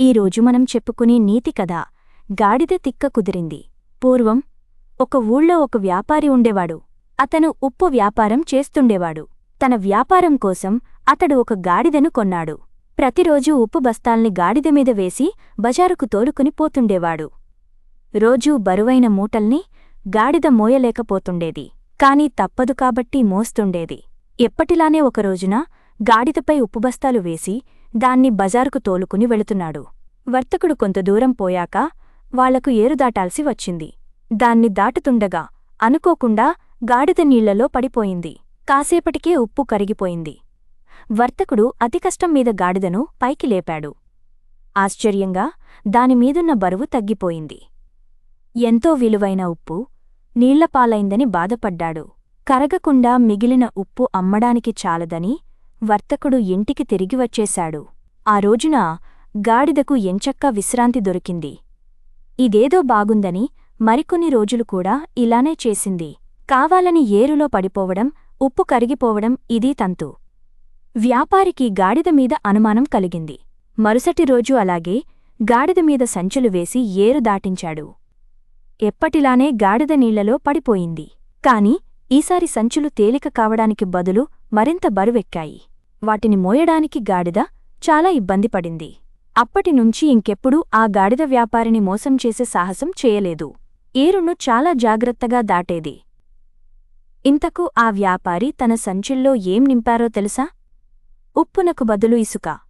ఈరోజు మనం చెప్పుకునే నీతి కథ గాడిద తిక్క కుదిరింది. పూర్వం ఒక ఊళ్ళో ఒక వ్యాపారి ఉండేవాడు. అతను ఉప్పు వ్యాపారం చేస్తుండేవాడు. తన వ్యాపారం కోసం అతడు ఒక గాడిదను కొన్నాడు. ప్రతిరోజూ ఉప్పు బస్తాల్ని గాడిద మీద వేసి బజారుకు తోలుకుని పోతుండేవాడు. రోజూ బరువైన మూటల్ని గాడిద మోయలేకపోతుండేది. కాని తప్పదు కాబట్టి మోస్తుండేది. ఎప్పటిలానే ఒకరోజున గాడిదపై ఉప్పు బస్తాలు వేసి దాన్ని బజారుకు తోలుకుని వెళుతున్నాడు. వర్తకుడు కొంత దూరం పోయాక వాళ్ళకు ఏరుదాటాల్సి వచ్చింది. దాన్ని దాటుతుండగా అనుకోకుండా గాడిద నీళ్ళలో పడిపోయింది. కాసేపటికే ఉప్పు కరిగిపోయింది. వర్తకుడు అతి కష్టం మీద గాడిదను పైకి లేపాడు. ఆశ్చర్యంగా దానిమీదున్న బరువు తగ్గిపోయింది. ఎంతో విలువైన ఉప్పు నీళ్ళపాలైందని బాధపడ్డాడు. కరగకుండా మిగిలిన ఉప్పు అమ్మడానికి చాలదని వర్తకుడు ఇంటికి తిరిగి వచ్చేశాడు. ఆ రోజున గాడిదకు ఎంచక్కా విశ్రాంతి దొరికింది. ఇదేదో బాగుందని మరికొన్ని రోజులు కూడా ఇలానే చేసింది. కావాలని ఏరులో పడిపోవడం ఉప్పు కరిగిపోవడం ఇదీ తంతు. వ్యాపారికి గాడిద మీద అనుమానం కలిగింది. మరుసటి రోజు అలాగే గాడిద మీద సంచులు వేసి ఏరు దాటించాడు. ఎప్పటిలానే గాడిద నీళ్ళలో పడిపోయింది. కాని ఈసారి సంచులు తేలిక కావడానికి బదులు మరింత బరువెక్కాయి. వాటిని మోయడానికి గాడిద చాలా ఇబ్బంది పడింది. అప్పటినుంచి ఇంకెప్పుడూ ఆ గాడిద వ్యాపారిని మోసం చేసే సాహసం చేయలేదు. ఏరును చాలా జాగ్రత్తగా దాటేది. ఇంతకు ఆ వ్యాపారి తన సంచుల్లో ఏం నింపారో తెలుసా? ఉప్పునకు బదులు ఇసుక.